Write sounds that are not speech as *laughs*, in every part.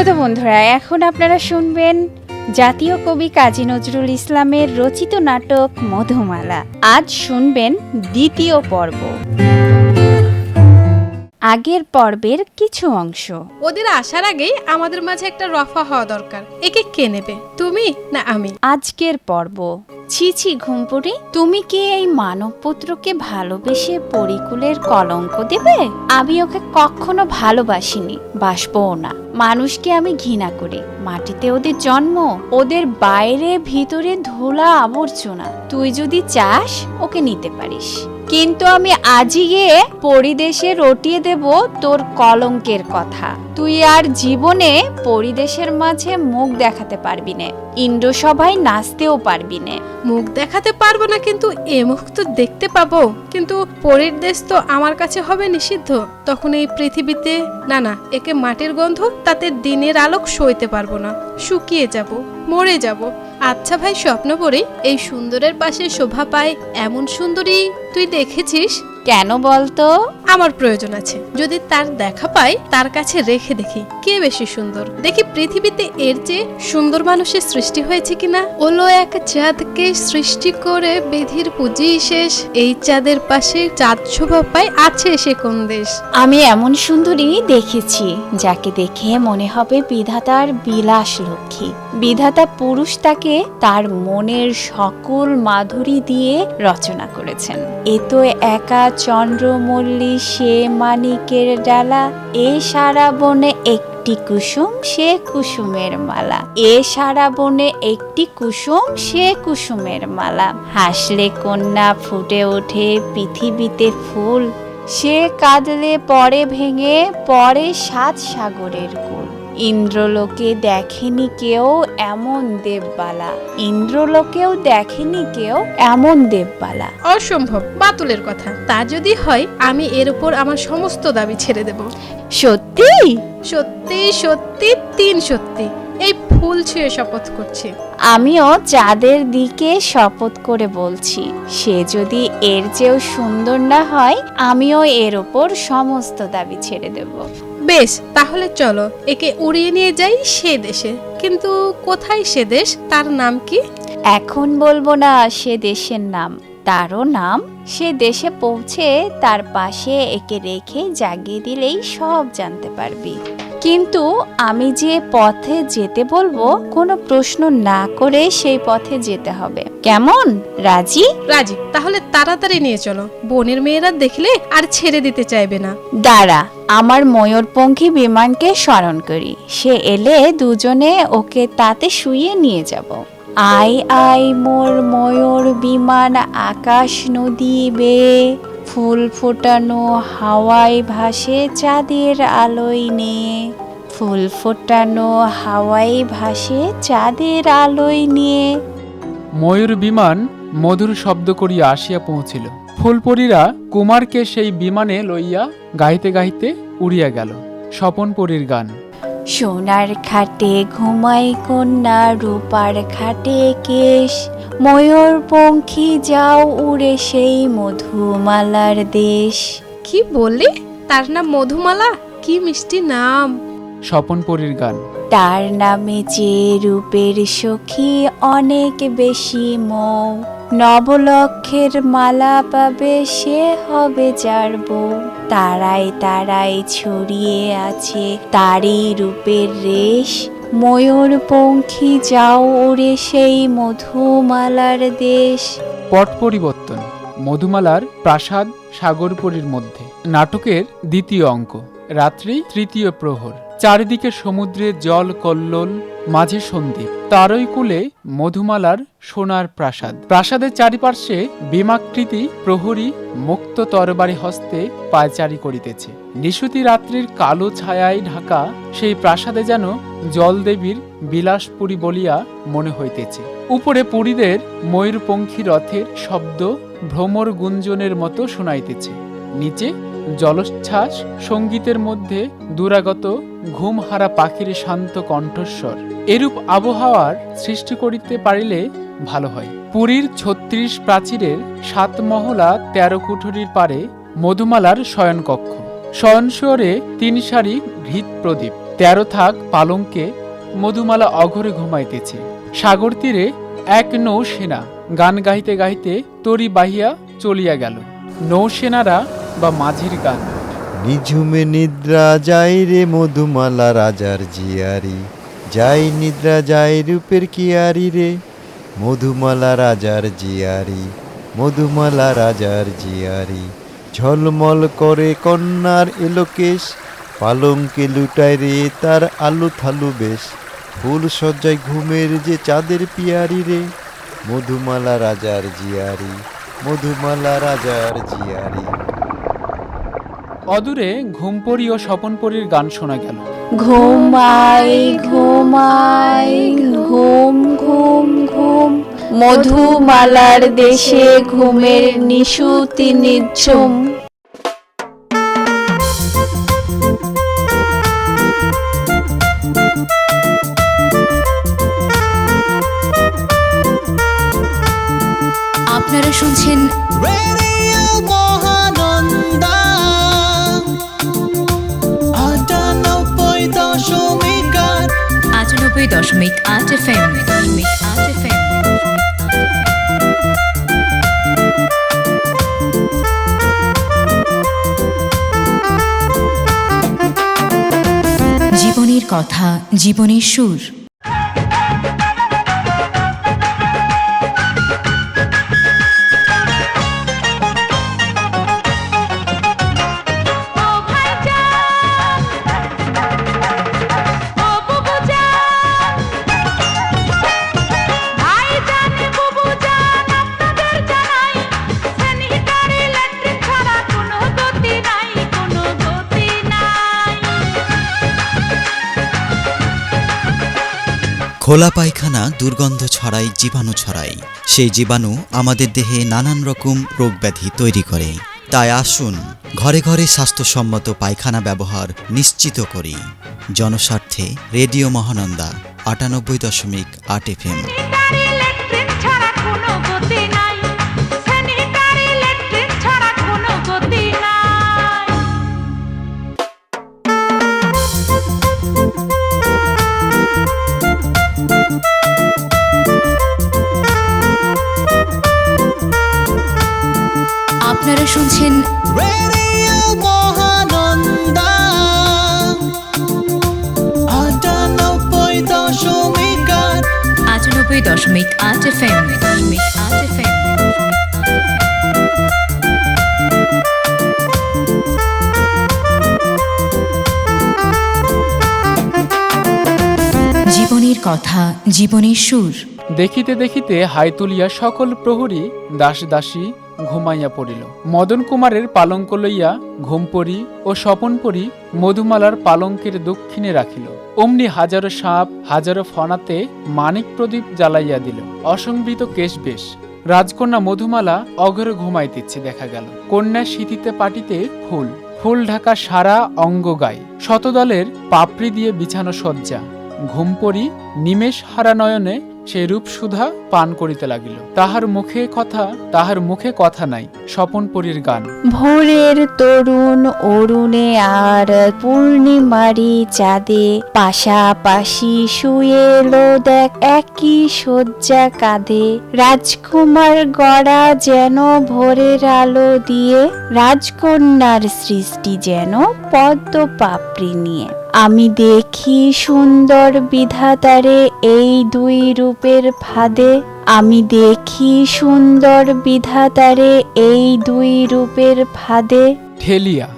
শ্রোতা বন্ধুরা, এখন আপনারা শুনবেন জাতীয় কবি কাজী নজরুল ইসলামের রচিত নাটক মধুমালা। আজ শুনবেন দ্বিতীয় পর্ব। আগের পর্বের কিছু অংশ। ওদের আসার আগেই আমাদের মাঝে একটা রফা হওয়া দরকার। একে কে নেবে তুমি না আমি? আজকের পর্ব। ছি ছি ঘুমপুরি তুমি কি এই মানবপুত্রকে ভালোবেসে পরিকুলের কলঙ্ক দেবে? আমি ওকে কখনো ভালোবাসিনি বাসবও না। মানুষকে আমি ঘৃণা করি মাটিতে ওদের জন্ম ওদের বাইরে ভিতরে ধুলা আবর্জনা। তুই যদি চাস ওকে নিতে পারিস। কিন্তু আমি আজই গিয়ে পরিদেশে রটিয়ে দেব তোর কলঙ্কের কথা। তুই আর জীবনে পরিদেশের মাঝে মুখ দেখাতে পারবি না ইন্দ্র সভায় নাচতেও পারবি না। মুখ দেখাতে পারব না কিন্তু এ মুখ তো দেখতে পাবো। কিন্তু পরের দেশ তো আমার কাছে হবে নিষিদ্ধ। তখন এই পৃথিবীতে, না না, একে মাটির গন্ধ, তাতে দিনের আলোক সইতে পারব না। শুকিয়ে যাব, মরে যাব। আচ্ছা ভাই স্বপ্ন পড়ে এই সুন্দরের পাশে শোভা পায় এমন সুন্দরী তুই দেখেছিস? কেন বলতো? আমার প্রয়োজন আছে। যদি তার দেখা পাই তার কাছে রেখে দেখি। কে বেশি সুন্দর? দেখি পৃথিবীতে এর চেয়ে সুন্দর মানুষের সৃষ্টি হয়েছে কিনা। ওলো এক চাঁদকে সৃষ্টি করে বেধির পুঁজি শেষ। এই চাঁদের পাশে চাঁদ শোভা পায় আছে সে কোন দেশ? আমি এমন সুন্দরী দেখেছি যাকে দেখে মনে হবে বিধাতার বিলাস লক্ষ্মী। বিধাতা পুরুষ তাকে তার মনের সকল মাধুরী দিয়ে রচনা করেছেন। এ তো একা চন্দ্রমল্লী সে মানিকের ডালা, এ সারা বনে একটি কুসুম, সে কুসুমের মালা। এ সারা বনে একটি কুসুম, সে কুসুমের মালা। হাসলে কন্যা ফুটে ওঠে পৃথিবীতে ফুল। সে কাঁদলে পরে ভেঙে পরে সাত সাগরের ইন্দ্রলোকে দেখেনি কেউ এমন দেববালা। ইন্দ্রলোকেও দেখেনি কেউ এমন দেববালা। অসম্ভব বাতুলের কথা। তা যদি হয় আমি এর উপর আমার সমস্ত দাবি ছেড়ে দেব। সত্যি? সত্যি সত্যি তিন সত্যি। এই ফুল ছুঁয়ে শপথ করছি। আমিও চাঁদের দিকে শপথ করে বলছি সে যদি এর চেয়েও সুন্দর না হয় আমিও এর ওপর সমস্ত দাবি ছেড়ে দেব। বেশ, তাহলে চলো, একে উড়িয়ে নিয়ে যাই সে দেশে। কিন্তু কোথায় সে দেশ? তার নাম কি? এখন বলব না সে দেশের নাম। তারও নাম, সে দেশে পৌঁছে তার পাশে একে রেখে জাগিয়ে দিলেই সব জানতে পারবি। কিন্তু আমি যে পথে যেতে বলব কোনো প্রশ্ন না করে সেই পথে যেতে হবে। কেমন? রাজি? রাজি। তাহলে তাড়াতাড়ি নিয়ে চলো। বোনের মেয়েরা দেখলে আর ছেড়ে দিতে চাইবে না। দাঁড়া আমার ময়ূরপঙ্খী বিমানকে স্মরণ করি। সে এলে দুজনে ওকে তাতে শুয়ে নিয়ে যাব। আই আই মোর ময়ূর বিমান আকাশ নদী বেয়ে ফুল ফোটানো হাওয়ায় ভাসে চাঁদের আলোয় নিয়ে। ফুল ফোটানো হাওয়ায় ভাসে চাঁদের আলোয় নিয়ে। ময়ূর বিমান মধুর শব্দ করিয়া আসিয়া পৌঁছিল। ফুলপরীরা কুমারকে সেই বিমানে লইয়া গাইতে গাইতে উড়িয়া গেল। স্বপনপরীর গান। সোনার খাটে ঘুমাই কন্যা রূপার খাটে কেশ। ময়ূর পঙ্খী যাও উড়ে সেই মধুমালার দেশ। কি বললি তার নাম মধুমালা? কি মিষ্টি নাম। স্বপনপরীর গান। তার নামে যে রূপের সখী অনেক বেশি মৌ নবলক্ষের মালা পাবে সে হবে যার বউ। তারাই তারাই ছড়িয়ে আছে তারই রূপের রেশ। ময়ূর পঙ্খী, যাও ওরে সেই মধুমালার দেশ। পট পরিবর্তন, মধুমালার প্রাসাদ সাগরপুরীর মধ্যে, নাটকের দ্বিতীয় অঙ্ক, রাত্রি তৃতীয় প্রহর। চারিদিকে সমুদ্রের জল, কল্লোল, মাঝে সন্দীপ তারই কূলে মধুমালার সোনার প্রাসাদ। প্রাসাদের চারিপার্শ্বে বিমাকৃতি প্রহরী মুক্ত তরবারি হস্তে পায়চারি করিতেছে। নিশুতি রাত্রির কালো ছায়ায় ঢাকা, সেই প্রাসাদে যেন জলদেবীর বিলাসপুরী বলিয়া মনে হইতেছে। উপরে পুরীদের ময়ূরপঙ্খী রথের শব্দ ভ্রমর গুঞ্জনের মতো শোনাইতেছে। নিচে জলোচ্ছ্বাস সঙ্গীতের মধ্যে দুরাগত ঘুমহারা পাখির শান্ত কণ্ঠস্বর। এরূপ আবহাওয়ার সৃষ্টি করিতে পারিলে ভালো হয়। পুরীর ছত্রিশ প্রাচীরের সাত মহলা তেরো কুঠুরির পারে মধুমালার শয়নকক্ষ। শয়নশোরে তিন সারি ঘৃত প্রদীপ। তেরো থাক পালঙ্কে মধুমালা অঘরে ঘুমাইতেছে। সাগর তীরে এক নৌসেনা গান গাইতে গাইতে তরি বাহিয়া চলিয়া গেল। নৌসেনারা বা মাঝির গান। নিঝুমে নিদ্রা যাই রে মধুমালা রাজার জিয়ারি। যাই নিদ্রা যাই রূপের কিয়ারি রে মধুমালা রাজার জিয়ারি। মধুমালা রাজার জিয়ারি। ঝলমল করে কন্যার এলোকেশ। পালঙ্কে লুটায় রে তার আলু থালু বেশ। ফুল সজ্জায় ঘুমের যে চাঁদের পিয়ারি রে মধুমালা রাজার জিয়ারি। মধুমালা রাজার জিয়ারি। অদূরে ঘুমপরি ও স্বপনপরির গান শোনা গেল। ঘুমাই ঘুমাই, ঘুম ঘুম ঘুম। মধুমালার দেশে ঘুমের নিশুতি নিঝুম। দশমিক আট। আটানব্বই দশমিক আট এফ এম দশমিক আট এফ এম জীবনের কথা, জীবনের সুর। খোলা পায়খানা, দুর্গন্ধ ছড়ায় জীবাণু ছড়ায় সেই জীবাণু আমাদের দেহে নানান রকম রোগ ব্যাধি তৈরি করে। তাই আসুন, ঘরে ঘরে স্বাস্থ্যসম্মত পায়খানা ব্যবহার নিশ্চিত করি। জনস্বার্থে রেডিও মহানন্দা, আটানব্বই দশমিক আট এফএম। শুনছেন আটানব্বই আটানব্বই দশমিক আট। এফ এম দশমিক আট এফ এম জীবনের কথা জীবনের সুর। দেখিতে দেখিতে হাই তুলিয়া সকল প্রহরী দাস দাসী ঘুমাইয়া পড়িল। মদন কুমারের পালঙ্ক লইয়া ঘুমপরি ও স্বপনপরি মধুমালার পালঙ্কের দক্ষিণে রাখিল। অমনি হাজারো সাপ, হাজারো ফনাতে মানিক প্রদীপ জ্বালাইয়া দিল। অসংবৃত কেশ বেশ। রাজকন্যা মধুমালা অঘরে ঘুমাইতেছে দেখা গেল। কন্যা শীতিতে পাটিতে ফুল। ফুল ঢাকা সারা অঙ্গ গায়ে। শতদলের পাপড়ি দিয়ে বিছানো সজ্জা ঘুমপরি নিমেষ হারা নয়নে সে রূপসুধা পান করিতে লাগিল। তাহার মুখে কথা, তাহার মুখে কথা নাই, স্বপন পরীর গান। ভোরের তরুণ অরুণে আর পূর্ণিমারি চাঁদে পাশাপাশি শুয়ে এলো দেখ একই শয্যা কাঁধে। রাজকুমার গড়া যেন ভোরের আলো দিয়ে, রাজকন্যার সৃষ্টি যেন পদ্ম পাপড়ি নিয়ে। আমি দেখি সুন্দর বিধাতারে এই দুই রূপের ফাঁদে। আমি দেখি সুন্দর বিধাতারে এই দুই রূপের ফাঁদে। ঠেলিয়া।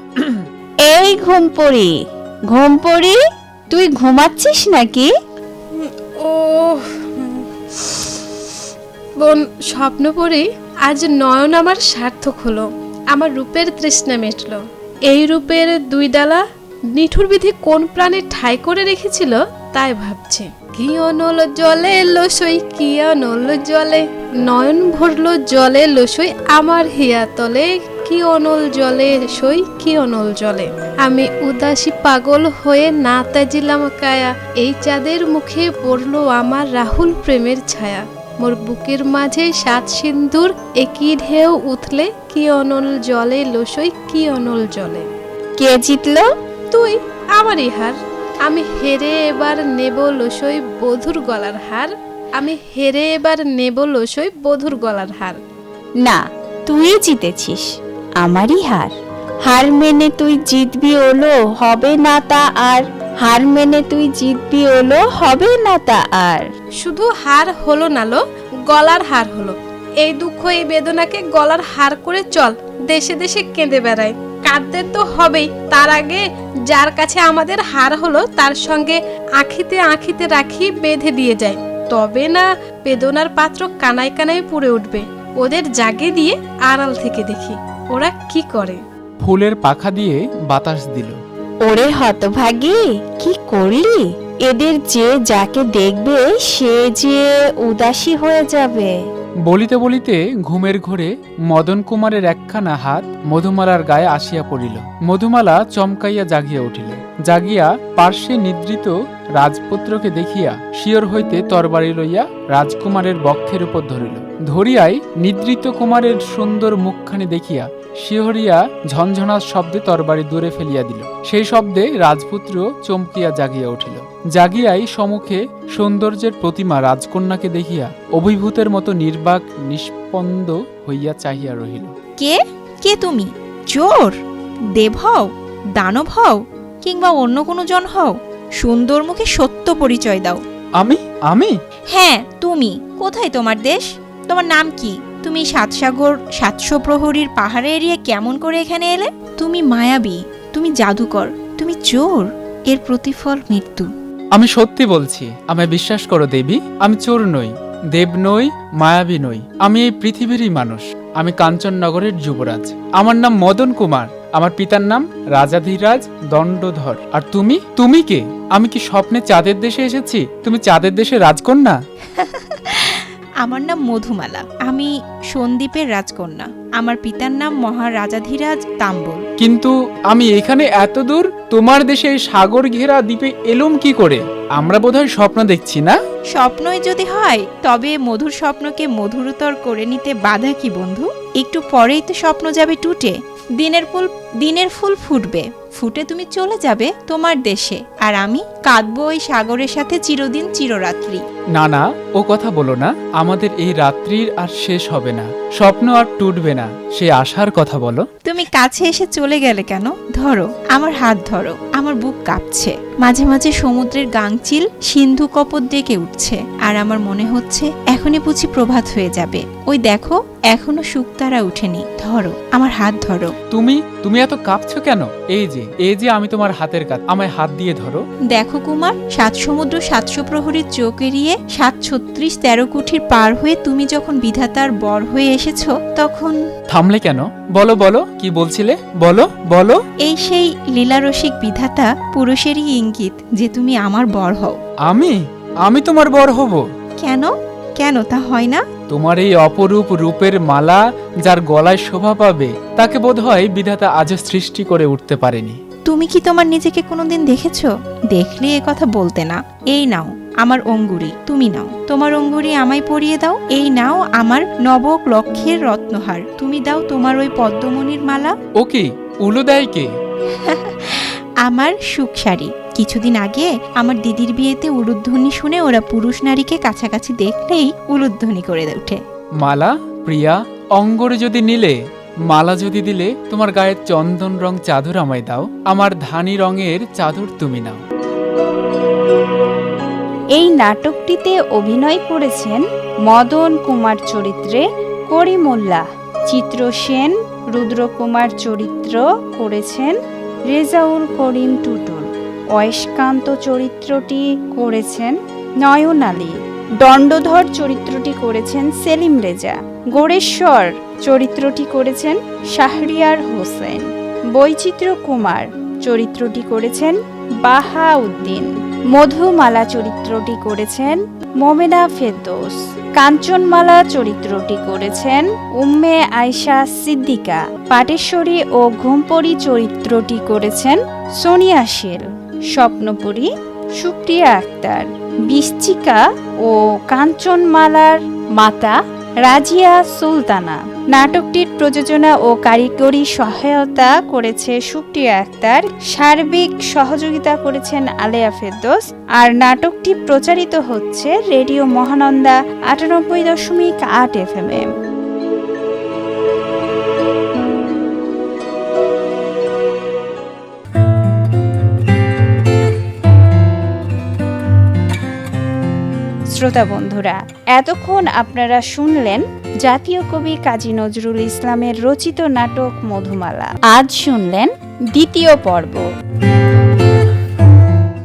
এই ঘুমপড়ি ঘুমপড়ি তুই ঘুমাচ্ছিস নাকি? ও বোন স্বপ্ন পড়ে আজ নয়ন আমার সার্থক হলো আমার রূপের তৃষ্ণা মেটলো। এই রূপের দুই ডালা নিঠুর বিধি কোন প্রাণে ঠাই করে রেখেছিল? তাই ভাবছে। কি অনল জলে লসই কি অনল জলে? নয়ন ভরল জলে লসই, আমার হিয়া তলে। কি অনল জলে সই কি অনল জলে? আমি উদাসী পাগল হয়ে না তাজিলাম কায়া। এই চাঁদের মুখে পড়ল আমার রাহুল প্রেমের ছায়া। মোর বুকের মাঝে সাত সিন্দুর, একই ঢেউ উঠলে কি অনল জলে লসই কি অনল জলে? কে জিতলো? তুই আমারই হার। আমি হেরে এবার নেব লসই বধুর গলার হার। আমি হেরে এবার নেব লসই বধুর গলার হার। না তুই জিতেছিস আমারই হার। হার মেনে তুই জিতবি ওলো হবে না তা আর। হার মেনে তুই জিতবি ওলো হবে না তা আর। শুধু হার হলো না লো গলার হার হলো। এই দুঃখ এই বেদনাকে গলার হার করে চল দেশে দেশে কেঁদে বেড়াই। কাঁদতে তো হবেই। তার আগে যার কাছে আমাদের হার হলো তার সঙ্গে আখিতে আখিতে রাখি বেঁধে দিয়ে যায়। তবে না বেদনার পাত্র কানায় কানায় পুড়ে উঠবে। ওদের জাগে দিয়ে আড়াল থেকে দেখি ওরা কি করে? ফুলের পাখা দিয়ে বাতাস দিল। ওরে হতভাগী কি করলি? এদের যে যাকে দেখবে সে যে উদাসী হয়ে যাবে। বলিতে বলিতে ঘুমের ঘোরে মদন কুমারের একখানা হাত মধুমালার গায়ে আসিয়া পড়িল। মধুমালা চমকাইয়া জাগিয়া উঠিল। জাগিয়া পার্শ্বে নিদ্রিত রাজপুত্রকে দেখিয়া শিয়র হইতে তরবারি লইয়া রাজকুমারের বক্ষের উপর ধরিল। ধরিয়াই নিদ্রিত কুমারের সুন্দর মুখখানি দেখিয়া শিহরিয়া ঝনঝনার শব্দে তরবারি দূরে ফেলিয়া দিল। সেই শব্দে রাজপুত্র চমকিয়া জাগিয়া উঠিল। জাগিয়াই সমুখে সৌন্দর্যের প্রতিমা রাজকন্যাকে দেখিয়া অভিভূতের মতো নির্বাক নিষ্পন্দ হইয়া চাহিয়া রহিল। কে? কে তুমি? চোর? দেব হও? দানব হও? কিংবা অন্য কোনো জন হও? সুন্দর মুখে সত্য পরিচয় দাও। আমি? আমি? হ্যাঁ তুমি। কোথায় তোমার দেশ? তোমার নাম কি? তুমি সাতসাগর সাতশো প্রহরীর পাহাড়ে এরিয়ে কেমন করে এখানে এলে? তুমি মায়াবী তুমি জাদুকর তুমি চোর। এর প্রতিফল মৃত্যু। আমি সত্যি বলছি, আমায় বিশ্বাস করো দেবী, আমি চোর নই, দেব নই, মায়াবী নই। আমি এই পৃথিবীরই মানুষ, আমি কাঞ্চননগরের যুবরাজ। আমার নাম মদন কুমার, আমার পিতার নাম রাজাধিরাজ দণ্ডধর। আর তুমি? তুমি কে? আমি কি স্বপ্নে চাঁদের দেশে এসেছি? তুমি চাঁদের দেশে রাজকন্যা? *laughs* আমার নাম মধুমালা। আমি সন্দীপের রাজকন্যা। আমার পিতার নাম মহারাজাধিরাজ তাম্বল। কিন্তু আমি এখানে এত দূর? তোমার দেশে সাগর ঘেরা দ্বীপে এলুম কি করে? আমরা বোধহয় স্বপ্ন দেখছি না? স্বপ্নই যদি হয় তবে মধুর স্বপ্নকে মধুরতর করে নিতে বাধা কি বন্ধু? একটু পরেই তো স্বপ্ন যাবে টুটে। দিনের ফুল দিনের ফুল ফুটবে। ফুটে তুমি চলে যাবে তোমার দেশে আর আমি কাঁদবো ওই সাগরের সাথে চিরদিন চিররাত্রি। না না ও কথা বলো না আমাদের এই রাত্রির আর শেষ হবে না স্বপ্ন আর টুটবে না সে আশার কথা বলো। তুমি কাছে এসে চলে গেলে কেন? ধরো আমার হাত ধরো আমার বুক কাঁপছে। মাঝে মাঝে সমুদ্রের গাংচিল সিন্ধু কপর ডেকে উঠছে আর আমার মনে হচ্ছে এখনই বুঝি প্রভাত হয়ে যাবে। ওই দেখো এখনও শুকতারা উঠেনি ধরো আমার হাত ধরো। তুমি তুমি এত কাঁপছো কেন? এই যে এই যে আমি তোমার হাতের কাজ আমায় হাত দিয়ে ধরো। দেখো কুমার সাত সমুদ্র সাতশো প্রহরীর চোখ এড়িয়ে সাত ছত্রিশ তেরো কুঠির পার হয়ে তুমি যখন বিধাতার বর হয়ে এসেছ তখন থামলে কেন? বলো বলো কি বলছিলে? বলো বলো। এই সেই লীলারসিক বিধাতা পুরুষেরই ইঙ্গিত যে তুমি আমার বর হও। আমি? আমি তোমার বর হব। কেন? কেন তা হয় না? তোমার এই অপরূপ রূপের মালা যার গলায় শোভা পাবে তাকে বোধহয় বিধাতা আজও সৃষ্টি করে উঠতে পারেনি। তুমি কি তোমার নিজেকে কোনোদিন দেখেছ? দেখলে এ কথা বলতে না। এই নাও আমার অঙ্গুরি তুমি নাও। তোমার অঙ্গুরি আমায় পরিয়ে দাও এই নাও আমার নবক লক্ষের রত্নহার। তুমি দাও তোমার ওই পদ্মমণির মালা। ও কি? উলো দেয় কে? *laughs* আমার সুখ শাড়ি। কিছুদিন আগে আমার দিদির বিয়েতে উলুধ্বনি শুনে ওরা পুরুষ নারীকে কাছাকাছি দেখলেই উলুধ্বনি করে ওঠে। মালা প্রিয়া অঙ্গরে যদি নিলে মালা যদি দিলে তোমার গায়ের চন্দন রং চাদর আমায় দাও আমার ধানি রঙের চাদর তুমি নাও। এই নাটকটিতে অভিনয় করেছেন মদন কুমার চরিত্রে করিমুল্লাহ। চিত্রসেন রুদ্রকুমার চরিত্র করেছেন রেজাউল করিম টুটুল। অয়স্কান্ত চরিত্রটি করেছেন নয়ন আলী দণ্ডধর চরিত্রটি করেছেন সেলিম রেজা। গোড়েশ্বর চরিত্রটি করেছেন শাহরিয়ার হোসেন। বৈচিত্র্য কুমার চরিত্রটি করেছেন বাহাউদ্দিন। মধুমালা চরিত্রটি করেছেন মোমেনা ফেরদৌস। কাঞ্চনমালা চরিত্রটি করেছেন উম্মে আয়শা সিদ্দিকা। পাটেশ্বরী ও ঘুমপরি চরিত্রটি করেছেন সোনিয়া শেল স্বপ্নপুরী, সুপ্রিয়া আক্তার বৃশ্চিকা ও কাঞ্চনমালার মাতা রাজিয়া সুলতানা। নাটকটির প্রযোজনা ও কারিগরি সহায়তা করেছে সুপ্রিয়া আক্তার, সার্বিক সহযোগিতা করেছেন আলেয়া ফেরদোস, আর নাটকটি প্রচারিত হচ্ছে রেডিও মহানন্দা আটানব্বই দশমিক আট এফ এম শ্রোতা বন্ধুরা, এতক্ষণ আপনারা শুনলেন জাতীয় কবি কাজী নজরুল ইসলামের রচিত নাটক মধুমালা। আজ শুনলেন দ্বিতীয় পর্ব।